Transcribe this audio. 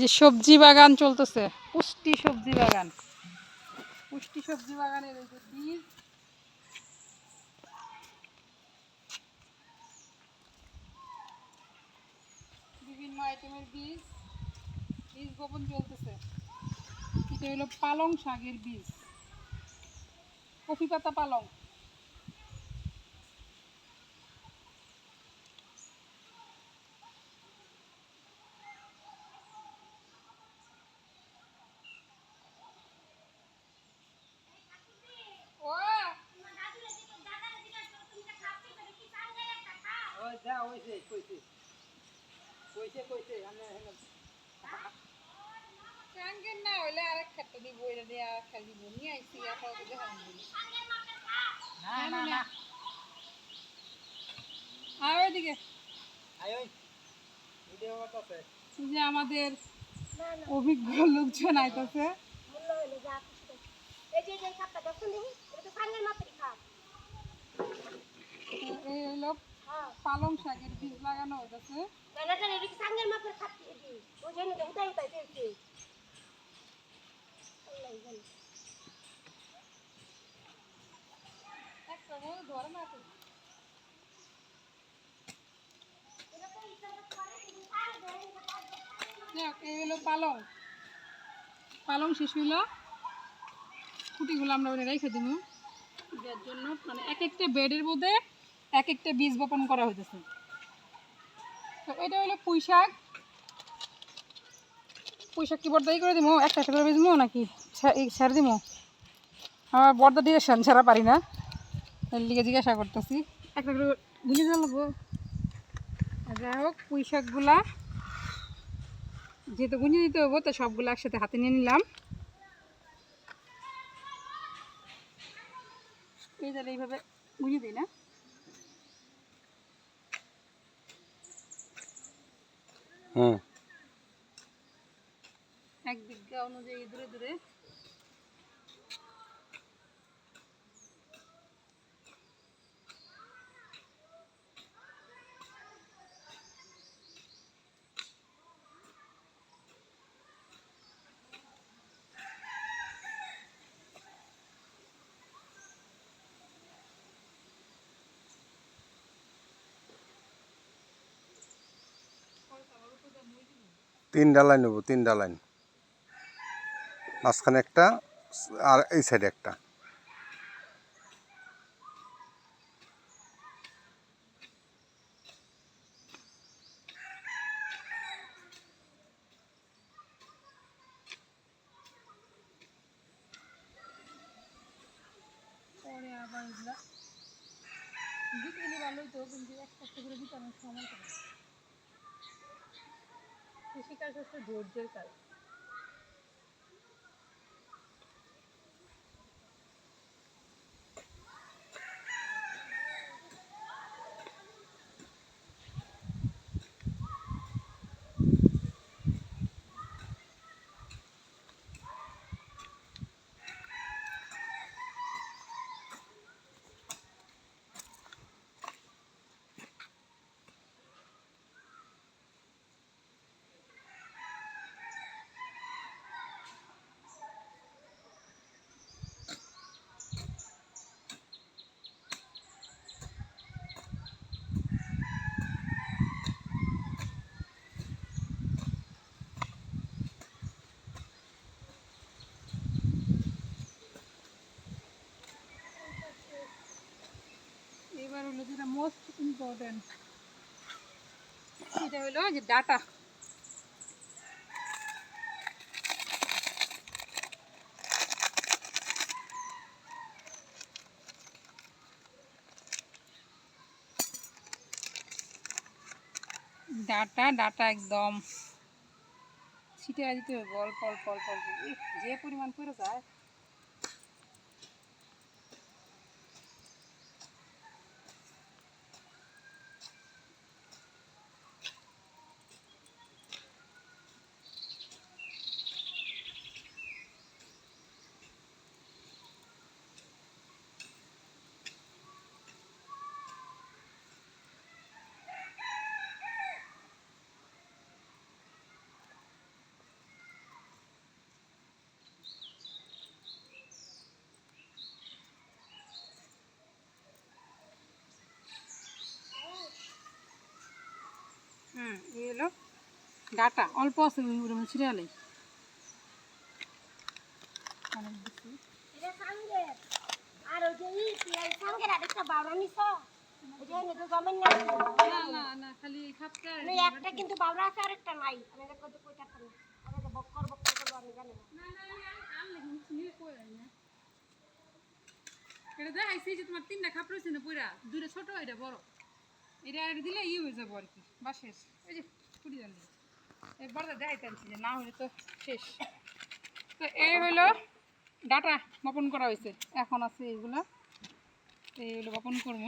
যে সবজি বাগান চলতেছে। পুষ্টি সবজি বাগান। পুষ্টি সবজি বাগানের এই যে বীজ। বিভিন্ন আইটেমের বীজ। বীজ বপন চলতেছে। এটা হলো পালং শাকের বীজ। কফি পাতা পালং। কইছে কইছে আমি কাঙ্গের না হইলে আরেক খাটটা দিব এটা দিয়ে আর খালি নিয়ে আইছি এখন তো দেখান দিব না না না। ওইদিকে? আয় ওই ভিডিও করতেছে যে আমাদের অভিজ্ঞ লোকজন আইতাছে। এই হলো পালং শাকের বীজ লাগানো হলো পালং। পালং শেষ হইল। খুঁটিগুলো আমরা রেখে দিব যার জন্য মানে এক একটা বেডের মধ্যে এক একটা বীজ বপন করা হইতেছে। তো এটা হলো পুঁই শাক। পুঁই শাক কি বর্দাই করে দিব একটা একটা করে বেজমো নাকি ছাড় দিব আমার বর্দা সান ছাড়া পারি না। লিগে জিজ্ঞাসা করতেছি। একটা করে বুঝে যাব যাই হোক, পুঁই শাকগুলা যেহেতু গুঁজে দিতে হব তো সবগুলো একসাথে হাতে নিয়ে নিলাম। এইভাবে গুঁজে দিই না? হুম এক বিঘা অনুযায়ী দূরে দূরে তিনটা লাইন নেব তিনটা লাইন মাঝখানে একটা, আর এই সাইডে একটা। ভালোই তো, কিন্তু একটা করে কৃষিকাজ হচ্ছে ধৈর্যের কাজ এবার হলো যেটা মোস্ট ইম্পর্টেন্ট এটা হলো যে ডাটা। ডাটা ডাটা একদম। ছিটে দিতে হবে অল্প অল্প অল্প যে পরিমাণ করে যায় মানে একটা কিন্তু বাউরা আছে আরেকটা নাই। আমি এটা কত কইতা পারি আমি তো বক্কর বক্কর করব আমি জানি না। এটা দেখাইছি যে তোমার তিনটা খাপ রয়েছে না পুরা দুটো ছোট এটা বড়। এটা আর দিলে ই হয়ে যাব আর কি বাসের এই যে কুড়ি জানি একবার দেখাইতে আনছি যে না হলে তো শেষ। তো এই হইল ডাটা বপন করা হয়েছে এখন আছে এইগুলো। এইগুলো বপন করব